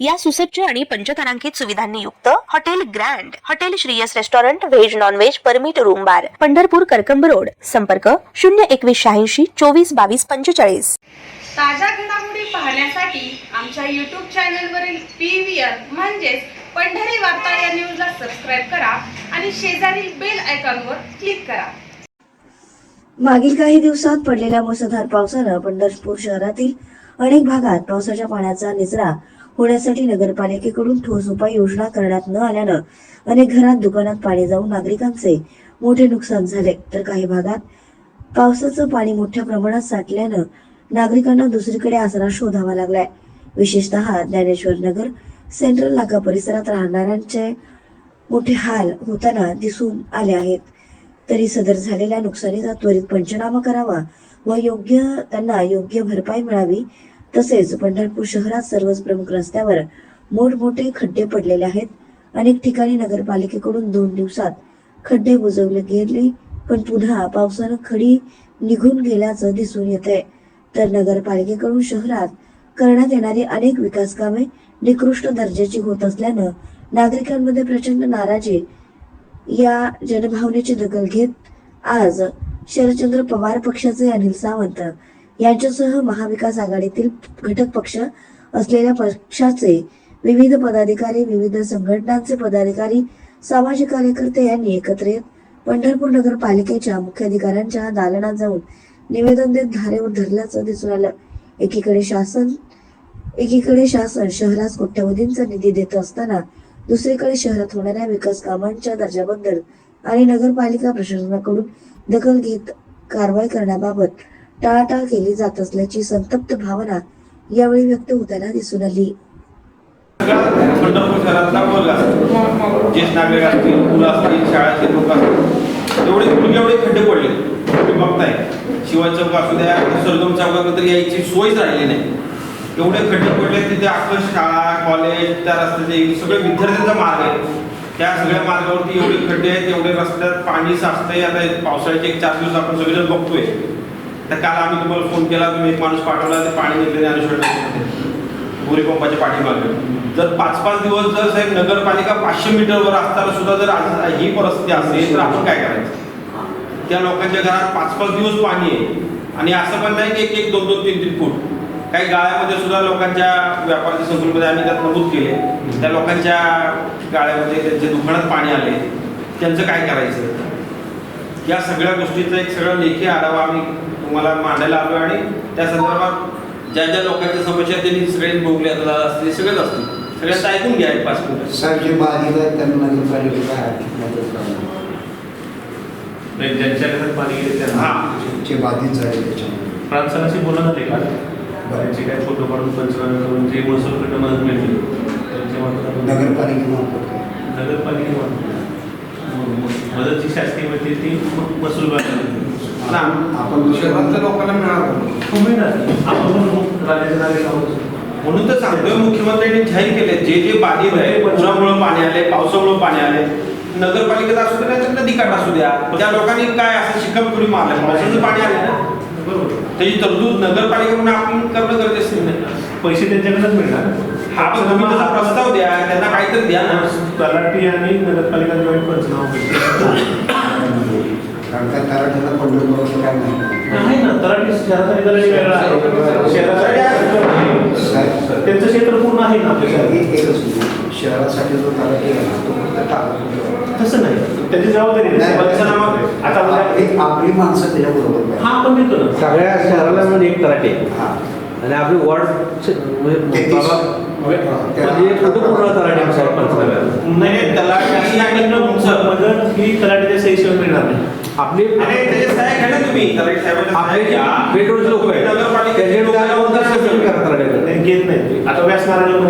या सुसज्ज आणि पंचतारांकित सुविधांनी युक्त hotel grand hotel Shriyas restaurant veg non veg permit room bar Pandharpur Karkamb road संपर्क शून्य एकवीस शहाऐंशी चोवीस बावीस पंचेचाळीस. ताज्या घडामोडी पाहण्यासाठी आमच्या यूट्यूब चॅनलवरील पी व्ही आर म्हणजेच पंढरी वार्ता या न्यूजला सबस्क्राईब करा आणि शेजारील बेल आयकॉनवर क्लिक करा. मागील काही दिवसात पडलेल्या मुसळधार पावसानं पंढरपूर शहरातील अनेक भागात पावसाच्या पाण्याचा निचरा होण्यासाठी नगरपालिकेकडून ठोस उपाययोजना करण्यात न आल्यानं अनेक घरात दुकानात पाणी जाऊन नागरिकांचे मोठे नुकसान झाले. तर काही भागात पावसाचं पाणी मोठ्या प्रमाणात साठल्यानं नागरिकांना दुसरीकडे आसरा शोधावा लागलाय. विशेषतः ज्ञानेश्वर नगर सेंट्रल नाका परिसरात राहणाऱ्यांचे मोठे हाल होताना दिसून आले आहेत. तरी सदर झालेल्या नुकसानीचा त्वरित पंचनामा करावा व योग्य त्यांना योग्य भरपाई मिळावी तसेच पंढरपूर शहरात सर्वच प्रमुख रस्त्यावर मोठमोठे खड्डे पडलेले आहेत. अनेक ठिकाणी नगरपालिकेकडून दोन दिवसात खड्डे बुजवले गेले पण पुन्हा पावसानं खडी निघून गेल्याचं दिसून येत आहे तर नगरपालिकेकडून शहरात करण्यात येणारी अनेक विकास कामे निकृष्ट दर्जाची होत असल्यानं नागरिकांमध्ये प्रचंड नाराजी या जनभावनेची दखल घेत आज शरदचंद्र पवार पक्षाचे अनिल सावंत यांच्यासह महाविकास आघाडीतील घटक पक्ष असलेल्या पक्षाचे विविध पदाधिकारी विविध संघटनांचे पदाधिकारी सामाजिक कार्यकर्ते यांनी एकत्र येत पंढरपूर नगरपालिकेच्या मुख्याधिकाऱ्यांच्या दालनात जाऊन निवेदन देत धारेवर धरल्याचं दिसून आलं. एकीकडे शासन एकीकडे शासन शहरास कोट्यवधींचा निधी देत असताना दुसरीकडे शहरात होणाऱ्या विकास कामांच्या दर्जाबद्दल आणि नगरपालिका प्रशासनाकडून दखल घेत कारवाई करण्याबाबत टाळाटाळ केली जात असल्याची संतप्त भावना यावेळी व्यक्त होताना दिसून आली. पंढरपूर शहरातला वर्ग असतो ज्येष्ठ नागरिक असतील मुलं असतील शाळेचे लोक असतील एवढे एवढे खड्डे पडले. तुम्ही बघताय शिवाजी चौक असू द्या सरगम चौकात तर यायची सोयच राहिली नाही. एवढे खड्डे पडले तिथे आपलं शाळा कॉलेज त्या रस्त्याचे सगळे विद्यार्थ्यांचा मार्ग आहे. त्या सगळ्या मार्गावरती एवढे खड्डे आहेत एवढे रस्त्यात पाणी साचतंय. आता पावसाळ्याचे एक चार दिवस आपण सगळेजण बघतोय. तर काल आम्ही तुम्हाला फोन केला तुम्ही एक माणूस पाठवला ते पाणी निघले ज्ञानेश्वर बोरी पंपाच्या पाठीमागे. जर पाच पाच दिवस जर साहेब नगरपालिका पाचशे मीटरवर असताना सुद्धा जर आज ही परिस्थिती असेल तर आपण काय करायचं? त्या लोकांच्या घरात पाच पाच दिवस पाणी आहे. आणि असं पण नाही की एक एक दोन दोन तीन तीन फूट. काही गाळ्यामध्ये सुद्धा लोकांच्या व्यापाराच्या संकुलमध्ये आम्ही त्यात नमूद केले. त्या लोकांच्या गाळ्यामध्ये त्यांच्या दुकानात पाणी आले. त्यांचं काय करायचं? या सगळ्या गोष्टीचा एक सगळं लेखी आढावा आम्ही तुम्हाला मांडायला आलो आणि त्या संदर्भात ज्या ज्या लोकांच्या समस्या त्यांनी सगळे बघले असतील सगळेच असतील. सगळ्यात ऐकून घ्या एक पाच मिनिटं. साहेब जे बाधित आहेत त्यांना नगरपालिकेचा आर्थिक मदत करणं. नाही, ज्यांच्या घरात पाणी गेले त्यांना. हा. जे बाधित झाले त्याच्यामध्ये. प्रांताशी बोलणं झाले का? त्यांचे काय फोटो काढून पंचनामे करून जे महसूलकडे मदत मिळते त्यांच्या मार्फत. नगरपालिकेमार्फत? नगरपालिकेमार्फत. मदतची शासकीय मिळते ती महसूल विभागाला ना, आपण शहरातल्या लोकांना नागरिक आहोत. म्हणून तर सांगतोय मुख्यमंत्र्यांनी जाहीर केले जे जे बाधित आहे पुरामुळे पाणी आले पावसामुळे पाणी आले नगरपालिकेत असू द्या नाही नदीकाठ असू द्या त्या लोकांनी काय असं शिक्कम करून मारलं पावसाचं पाणी आले ना. बरोबर. त्याची तरतूद नगरपालिकेकडून आपण करणं गरजेचं नाही पैसे त्यांच्याकडेच मिळणार. हा पण तुम्ही त्याचा प्रस्ताव द्या त्यांना काहीतरी द्या ना. तलाठी आणि नगरपालिका जॉईंट पंचनामा काय तलाठ्याला पंढरपूरचं काय नाही. नाही ना तलाठी शहराचा तलाठी वेगळा आहे. शहराचा त्यांचं क्षेत्र पूर्ण आहे ना आपल्या शहरात. हे. शहरासाठी जो तलाठी आहे ना तो फक्त तसं नाही. त्याची जबाबदारी आता म्हणजे आपली आपली माणसं त्याच्याबरोबर. हा आपण देतो ना. सगळ्या शहराला म्हणजे एक तलाठी आहे. हा. आणि आपली वॉर्ड म्हणजे म्हणजे कुटुंब तलाठी नाही तलाठी आणि तुमचं. मदत ही तलाठीच्या सहीशिवाय मिळणार नाही. आपली जे. बेडवरचे लोक आहेत त्यांचे नाही, घेत नाही ते. आता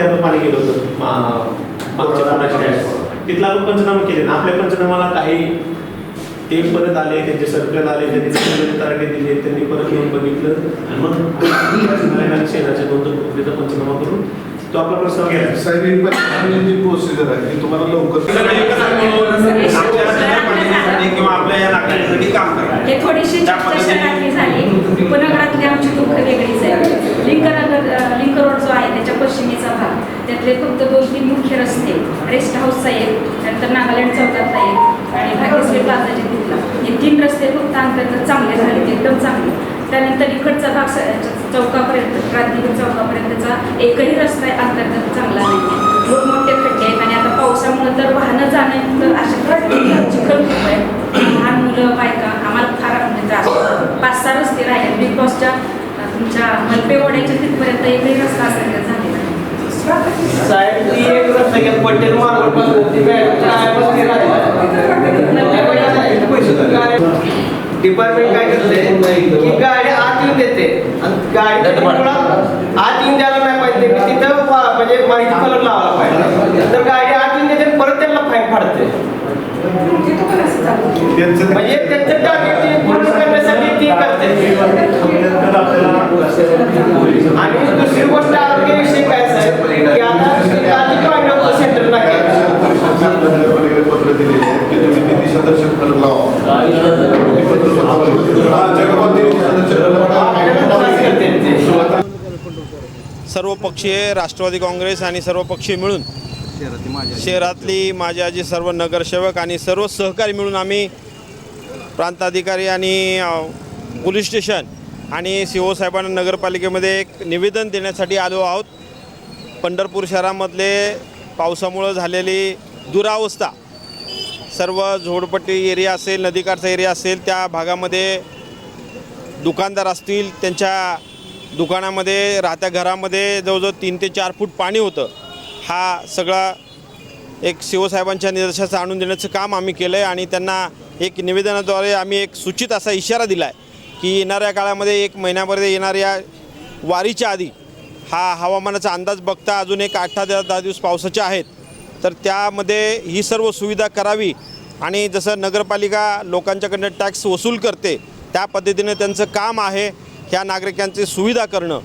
आपण पाणी होतं वेळेस. तिथला आपण पंचनामे केले ना आपल्या पंचनामाला काही ते परत आले त्यांचे सर्कल आले त्यांनी तारखे दिले त्यांनी परत येऊन बघितलं आणि मग शेणाच्या दोन दोन पंचनामा करून तो आपला प्रस्ताव गेला साहेब ही पण प्रोसिजर आहे ती तुम्हाला लवकर किंवा आपल्या या नागरिकांसाठी काम करा. हे थोडीशी चर्चा शहरातली झाली. उपनगरातली आमची दुःख वेगळीच आहे. लिंक नगर अ, लिंक रोड जो आहे त्याच्या पश्चिमेचा भाग. त्यातले फक्त दोन तीन मुख्य रस्ते. रेस्ट हाऊसचा एक त्यानंतर नागालँड चौकातला एक आणि भाग्यश्री प्लाझाच्या तिथला. हे तीन रस्ते फक्त अंतर्गत चांगले झाले एकदम चांगले. त्यानंतर इकडचा भाग चौकापर्यंत क्रांतिवीर चौकापर्यंतचा एकही रस्ता अंतर्गत चांगला नाही मोठमोठे खड्डे आहेत आणि आता पावसामुळं तर वाहनं जाणं तर अशा चिखल खूप आहे. लहान मुलं बायका आम्हाला फार म्हणजे त्रास पाच सहा रस्ते राहिले. बिग बॉसच्या तुमच्या मलपे ओढ्याच्या तिथपर्यंत एकही रस्ता असं झालेला साहेब ती एक रस्ता पटेल मार्ग ती मॅडमच्या आयापासून राहिली डिपार्टमेंट काय करते? की गाडी आत येऊन देते. आणि गाडी आत येऊन द्यायला नाही पाहिजे. की तिथं म्हणजे माहिती कलर लावायला पाहिजे. तर गाडी आत येऊन देते परत त्यांना फाईन फाडते. म्हणजे त्यांचं टार्गेट पूर्ण करण्यासाठी ती करते. आणि दुसरी गोष्ट आरोग्याविषयी काय साहेब? की आता आधी जॉईन सेंटर नाही नगरपालिकेला पत्र दिलेले आहे की तुम्ही निधी सदस्य फलक लावा ते पत्र स्वतः लिहून. हा, जगभर निधी सदस्य फलक लावा. सुरुवात सर्वपक्षीय राष्ट्रवादी काँग्रेस आणि सर्वपक्षीय मिळून शहरातली माझ्या जी सर्व नगरसेवक आणि सर्व सहकारी मिळून आम्ही प्रांताधिकारी आणि पोलीस स्टेशन आणि सी ओ साहेबांना नगरपालिकेमध्ये एक निवेदन देण्यासाठी आलो आहोत. पंढरपूर शहरामधले पावसामुळं झालेली दुरावस्था सर्व झोडपट्टी एरिया असेल नदीकाठचा एरिया असेल त्या भागामध्ये दुकानदार असतील त्यांच्या दुकानामध्ये राहत्या घरामध्ये जवळजवळ तीन ते चार फूट पाणी होतं. हा सगळा एक शिवसाहेबांच्या निदर्शाचं आणून देण्याचं काम आम्ही केलं आहे आणि त्यांना एक निवेदनाद्वारे आम्ही एक सूचित असा इशारा दिला आहे की येणाऱ्या काळामध्ये एक महिन्यामध्ये येणाऱ्या वारीच्या आधी हा हवामानाचा अंदाज बघता अजून एक आठ दहा दहा दिवस पावसाचे आहेत. तर त्यामध्ये ही सर्व सुविधा करावी आणि जसं नगरपालिका लोकांच्याकडनं टॅक्स वसूल करते त्या पद्धतीने त्यांचं काम आहे. ह्या नागरिकांची सुविधा करणं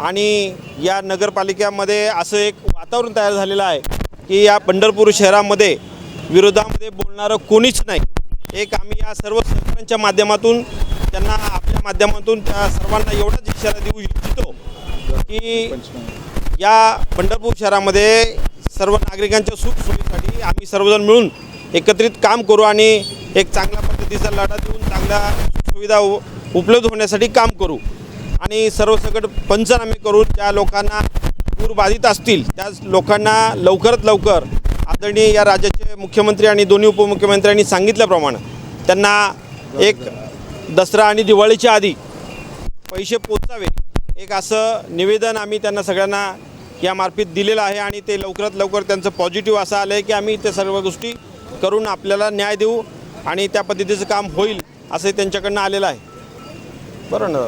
आणि या नगरपालिकेमध्ये असं एक वातावरण तयार झालेलं आहे की या पंढरपूर शहरामध्ये विरोधामध्ये बोलणारं कोणीच नाही. एक आम्ही या सर्व सरकारांच्या माध्यमातून त्यांना आपल्या माध्यमातून त्या सर्वांना एवढाच इशारा देऊ इच्छितो की या पंढरपूर शहरामध्ये सर्व नागरिकांच्या सुखसोयीसाठी आम्ही सर्वजण मिळून एकत्रित काम करू आणि एक चांगल्या पद्धतीचा लढा देऊन चांगल्या सुविधा उपलब्ध होण्यासाठी काम करू आणि सर्वसकट पंचनामे करून ज्या लोकांना पूर बाधित असतील त्या लोकांना लवकरात लवकर आदरणीय या राज्याचे मुख्यमंत्री आणि दोन्ही उपमुख्यमंत्र्यांनी सांगितल्याप्रमाणे त्यांना एक दसरा आणि दिवाळीच्या आधी पैसे पोचावे एक असं निवेदन आम्ही त्यांना सगळ्यांना यामार्फत दिलेलं आहे आणि ते लवकरात लवकर त्यांचं पॉझिटिव्ह असं आलं आहे की आम्ही ते सर्व गोष्टी करून आपल्याला न्याय देऊ आणि त्या पद्धतीचं काम होईल असं त्यांच्याकडनं आलेलं आहे. बरं ना